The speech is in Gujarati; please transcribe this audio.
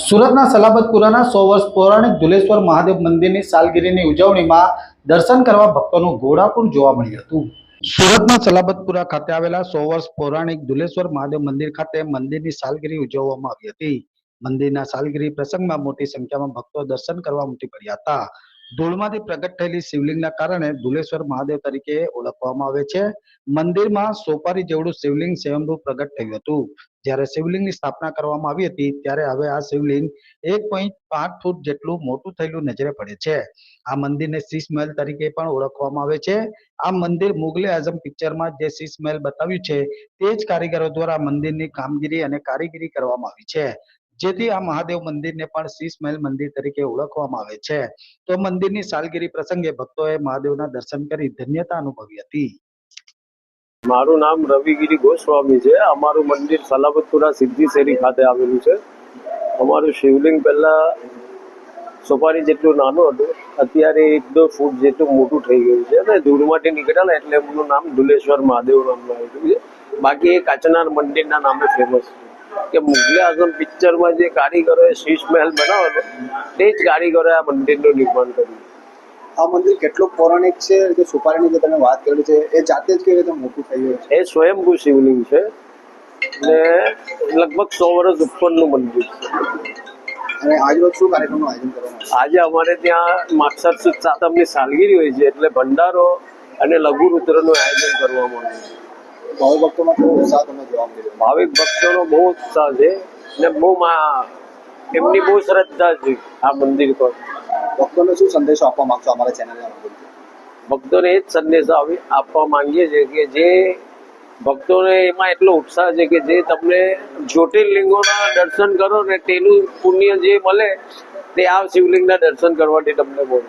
સુરતના સલાબતપુરાના સો વર્ષ પૌરાણિક ધુલેશ્વર મહાદેવ મંદિરની સાલગીરીની ઉજવણીમાં દર્શન કરવા ભક્તોનું ઘોડાપુર જોવા મળ્યું હતું. સુરતના સલાબતપુરા ખાતે આવેલા સો વર્ષ પૌરાણિક ધુલેશ્વર મહાદેવ મંદિર ખાતે મંદિરની સાલગીરી ઉજવવામાં આવી હતી. મંદિરના સાલગીરી પ્રસંગમાં મોટી સંખ્યામાં ભક્તો દર્શન કરવા ઉમટી પડ્યા હતા. ધૂળમાંથી પ્રગટ થયેલી શિવલિંગના કારણે ધુલેશ્વર મહાદેવ તરીકે ઓળખવામાં આવે છે. મંદિરમાં સોપારી જેવડું શિવલિંગ સ્વયંભૂ પ્રગટ થયું હતું. જ્યારે શિવલિંગની સ્થાપના કરવામાં આવી હતી, ત્યારે હવે આ શિવલિંગ એક પોઈન્ટ પાંચ ફૂટ જેટલું મોટું થયેલું નજરે પડે છે. આ મંદિરને શીશ મહેલ તરીકે પણ ઓળખવામાં આવે છે. આ મંદિર મુગલે આઝમ પિક્ચરમાં જે શીશ મહેલ બતાવ્યું છે, તે જ કારીગરો દ્વારા મંદિરની કામગીરી અને કારીગીરી કરવામાં આવી છે. જેથી આ મહાદેવ મંદિરને પણ શીશ મહેલ મંદિર તરીકે ઓળખવામાં આવે છે. તો મંદિરની સાલગીરી પ્રસંગે ભક્તોએ મહાદેવના દર્શન કરી ધન્યતા અનુભવી હતી. મારું નામ રવિગીરી ગોસ્વામી છે. અમારું મંદિર સલાબતપુરા સિદ્ધિ શેરી ખાતે આવેલું છે. અમારું શિવલિંગ પહેલા સોપારી જેટલું નાનું હતું. અત્યારે એક દો ફૂટ જેટલું મોટું થઈ ગયું છે અને ધૂળમાંથી નીકળેલા એટલે એમનું નામ ધુલેશ્વર મહાદેવ નામનું આવ્યું છે. બાકી એ કાચનાર મંદિરના નામે ફેમસ છે. કે મુગલે આઝમ પિક્ચરમાં જે કારીગરોએ શીશ મહેલ બનાવેલો, તે જ કારીગરોએ આ મંદિરનું નિર્માણ કર્યું. આ મંદિર કેટલું પૌરાણિક છે? જે સુપારીની જે તમે વાત કરી છે એ જાતે જ કેવી રીતે મોટું થઈ ગયું છે? એ સ્વયંભૂ શિવલિંગ છે. ને લગભગ સો વર્ષ ઉપરનું મંદિર છે. અને આજરોજ શું કાર્યક્રમનું આયોજન કરવાનું આજે અમારે ત્યાં માક્ષર સુદ સાતમની સાલગીરી હોય છે એટલે ભંડારો અને લઘુ રુદ્રનું આયોજન કરવામાં આવ્યું આવે ભાવિ ભક્તોમાં કેવો ઉત્સાહ તમને જોવા મળ્યો? ભાવિક ભક્તોનો બહુ ઉત્સાહ છે ને બહુ એમની બહુ શ્રદ્ધા છે આ મંદિર પર. ભક્તોને શું સંદેશો આપવા માંગશો અમારા ચેનલના ભક્તોને એ જ સંદેશો આપવા માંગીએ છીએ કે જે ભક્તોને એમાં એટલો ઉત્સાહ છે કે જે તમને જ્યોતિર્લિંગોના દર્શન કરો ને તેનું પુણ્ય જે મળે તે આ શિવલિંગના દર્શન કરવાથી તમને મળે.